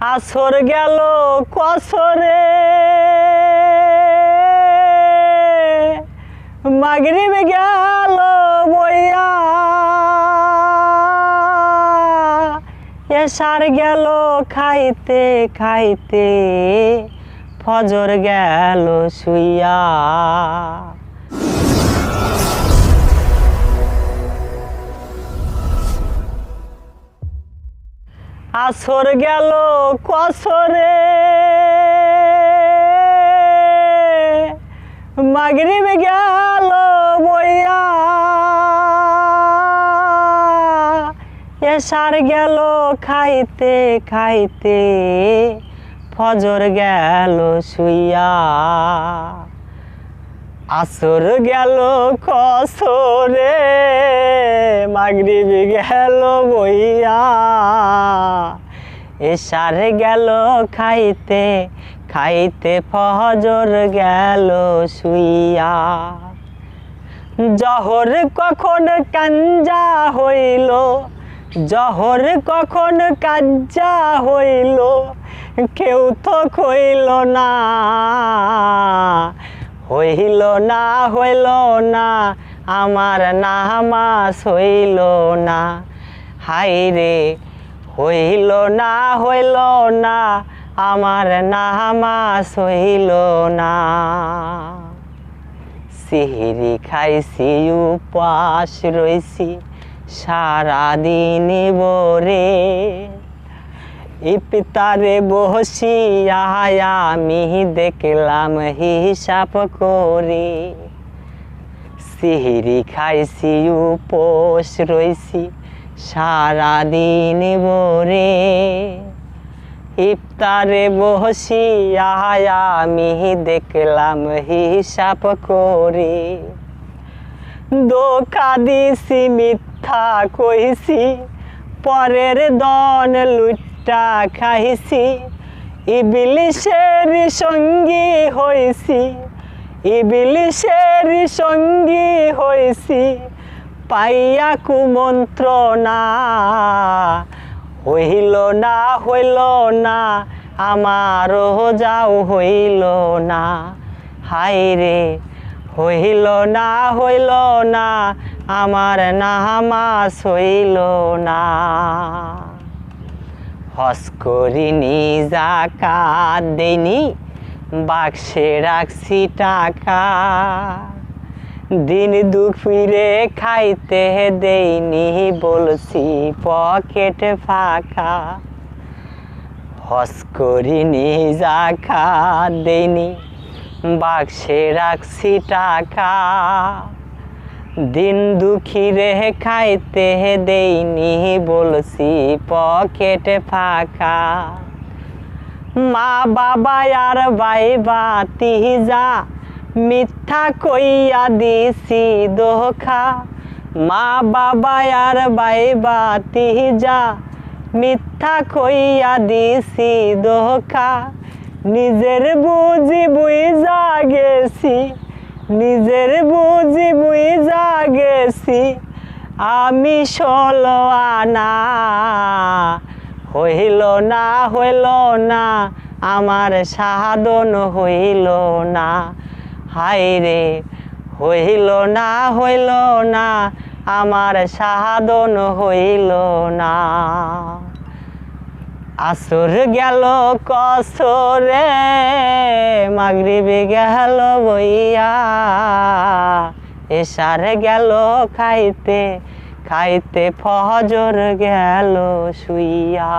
আসর গেল কসরে। মাগরিব গেল বইয়া। এসার গেল খাইতে খাইতে ফজর গেল শুইয়া। আসর গেল কসরে। মাগরিব গেল বইয়া। এসার গেল খাইতে খাইতে ফজর গেল শুইয়া। আসর গেল কসরে মাগরিব গেল বইয়া। এসার গেল খাইতে খাইতে ফজর গেল শুইয়া। জহর কখন কাঞ্জা হইল, জহর কখন কাজ্জা হইল, কেউ তো কইল না। হইল না হইল না, আমার নামাজ হইল না। হাই রে হইল না হইল না, আমার নামাজ হইল না। সিহিরি খাইছি, উপাস রইছি, সারাদিন বরে ইপিতারে বসিয়া আমি দেখলাম হিসাব করি। সিহিরি খাইছি, উপোস রইছি, সারাদিন বরে ইফতারে বসিয়া আমি দেখলাম হিসাব করে। দোকা দিছি, মিথ্যা কইছি, পরের দন লুট্টা খাইছি। ইবিলিশের সঙ্গী হইছি। ইবিলিশের সঙ্গী হইছি। পাইয়া কুমন্ত্রণা হইল না হইল না আমারও যাও হইল না। হাই রে হইল না হইল না, আমার নামাজ হইল না। হস করিনি, জাকাত দেনি বাক্সে রাখছি টাকা। দিন দুপুরে খাইতে দেইনি, বলছি পকেট ফাঁকা। হস করিনি, জাকাত দেইনি, বাক্সে রাখছি টাকা। দিন দুঃখী রে খাইতে দেইনি বলছি, পকেট ফাঁকা। মা বাবা আর বাই বাতি যা মিথ্যা কইয়া দিছি দোখা মা বাবা আর বাই বাতি যা মিথ্যা কইয়া দিছি দোখা নিজের বুঝি বুঝা গেছি। নিজের বুঝি বুঝা গেছি আমি ষোলো আনা। হইল না হইল না, আমার সাধন হইল না। হাই রে হইল না হইল না, আমার সাধন হইল না। আসর গেল কসরে মাগরিবে গেল বইয়া। এসার গেল খাইতে খাইতে ফজর গেল শুইয়া।